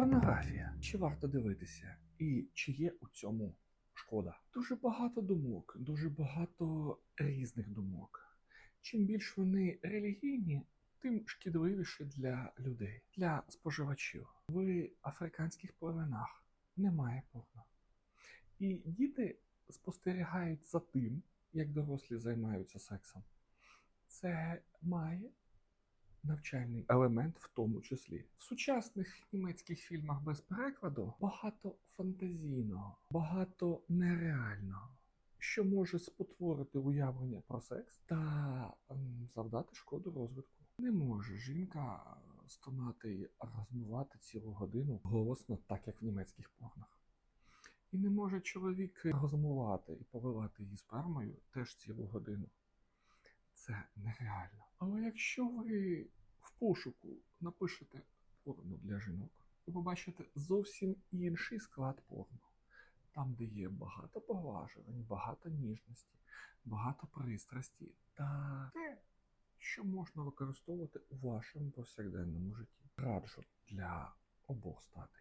Порнографія. Чи варто дивитися? І чи є у цьому шкода? Дуже багато думок, дуже багато різних думок. Чим більш вони релігійні, тим шкідливіше для людей, для споживачів. В африканських племенах немає порно. І діти спостерігають за тим, як дорослі займаються сексом. Це має навчальний елемент в тому числі. В сучасних німецьких фільмах без перекладу багато фантазійного, багато нереального, що може спотворити уявлення про секс та ем, завдати шкоду розвитку. Не може жінка стонати і розмивати цілу годину голосно, так як в німецьких порнах. І не може чоловік розмивати і поливати її спермою теж цілу годину. Це нереально. Але якщо ви пошуку напишете порно для жінок, ви побачите зовсім інший склад порно. Там, де є багато поглажувань, багато ніжності, багато пристрасті та те, що можна використовувати у вашому повсякденному житті. Раджу для обох статей.